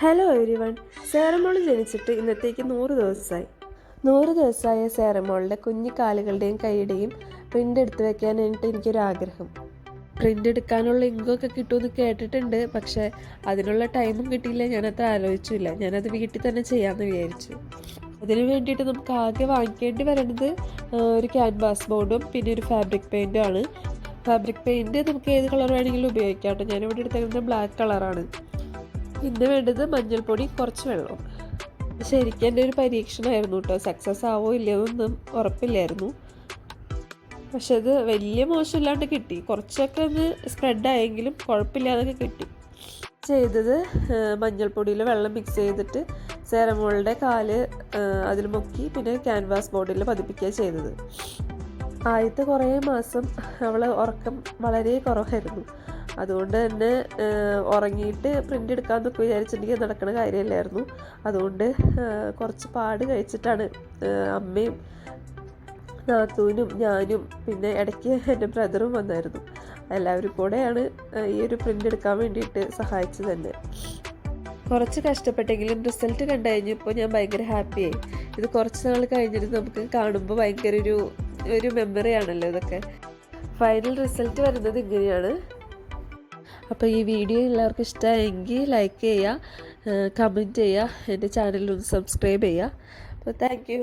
Hello every one സേറമോൾ ജനിച്ചിട്ട് ഇന്നത്തേക്ക് നൂറ് ദിവസമായി. നൂറ് ദിവസമായ സേറമോളുടെ കുഞ്ഞു കാലുകളുടെയും കൈയുടെയും പ്രിന്റ് എടുത്ത് വെക്കാൻ എനിക്കൊരു ആഗ്രഹം. പ്രിന്റ് എടുക്കാനുള്ള ഇങ്കൊക്കെ കിട്ടുമെന്ന് കേട്ടിട്ടുണ്ട് പക്ഷേ അതിനുള്ള ടൈമും കിട്ടിയില്ല. ഞാനത്ര ആലോചിച്ചില്ല. ഞാനത് വീട്ടിൽ തന്നെ ചെയ്യാമെന്ന് വിചാരിച്ചു. അതിന് വേണ്ടിയിട്ട് നമുക്ക് ആകെ വാങ്ങിക്കേണ്ടി വരുന്നത് ആ, ഒരു ക്യാൻവാസ് ബോർഡും പിന്നെ ഒരു ഫാബ്രിക് പെയിന്റും ആണ്. ഫാബ്രിക് പെയിന്റ് നമുക്ക് ഏത് കളർ വേണമെങ്കിലും ഉപയോഗിക്കാം കേട്ടോ. ഞാനിവിടെ എടുത്തേക്കുന്നത് ബ്ലാക്ക് കളറാണ് പിന്നെ വേണ്ടത് മഞ്ഞൾപ്പൊടി കുറച്ച് വെള്ളം. ശരിക്കും എന്റെ ഒരു പരീക്ഷണമായിരുന്നു കേട്ടോ സക്സസ് ആവോ ഇല്ലയോ എന്നും ഉറപ്പില്ലായിരുന്നു. പക്ഷെ അത് വലിയ മോശമില്ലാണ്ട് കിട്ടി. കുറച്ചൊക്കെ ഒന്ന് സ്പ്രെഡായെങ്കിലും കുഴപ്പമില്ലാതൊക്കെ കിട്ടി. ചെയ്തത് മഞ്ഞൾപ്പൊടിയിൽ വെള്ളം മിക്സ് ചെയ്തിട്ട് സേറമോളുടെ കാൽ അതിൽ മുക്കി പിന്നെ ക്യാൻവാസ് ബോർഡിൽ പതിപ്പിക്കുക ചെയ്തത്. ആദ്യത്തെ കുറേ മാസം അവൾ ഉറക്കം വളരെ കുറവായിരുന്നു. അതുകൊണ്ട് തന്നെ ഉറങ്ങിയിട്ട് പ്രിന്റ് എടുക്കാമെന്നൊക്കെ വിചാരിച്ചിട്ടുണ്ടെങ്കിൽ നടക്കുന്ന കാര്യമല്ലായിരുന്നു. അതുകൊണ്ട് കുറച്ച് പാട് കഴിച്ചിട്ടാണ് അമ്മയും നാത്തൂനും ഞാനും പിന്നെ ഇടയ്ക്ക് എന്റെ ബ്രദറും വന്നായിരുന്നു. എല്ലാവരും കൂടെയാണ് ഈ ഒരു പ്രിന്റ് എടുക്കാൻ വേണ്ടിയിട്ട് സഹായിച്ചത് തന്നെ കുറച്ച് കഷ്ടപ്പെട്ടെങ്കിലും റിസൾട്ട് കണ്ടു കഴിഞ്ഞപ്പോൾ ഞാൻ ഭയങ്കര ഹാപ്പിയായി ഇത് കുറച്ച് നാൾ കഴിഞ്ഞിട്ട് നമുക്ക് കാണുമ്പോൾ ഭയങ്കര ഒരു ഒരു മെമ്മറി ആണല്ലോ ഇതൊക്കെ. ഫൈനൽ റിസൾട്ട് വരുന്നത് ഇങ്ങനെയാണ്. അപ്പോൾ ഈ വീഡിയോ എല്ലാവർക്കും ഇഷ്ടമായെങ്കിൽ ലൈക്ക് ചെയ്യുക കമന്റ് ചെയ്യുക എന്റെ ചാനലൊന്ന് സബ്സ്ക്രൈബ് ചെയ്യുക. അപ്പോൾ താങ്ക്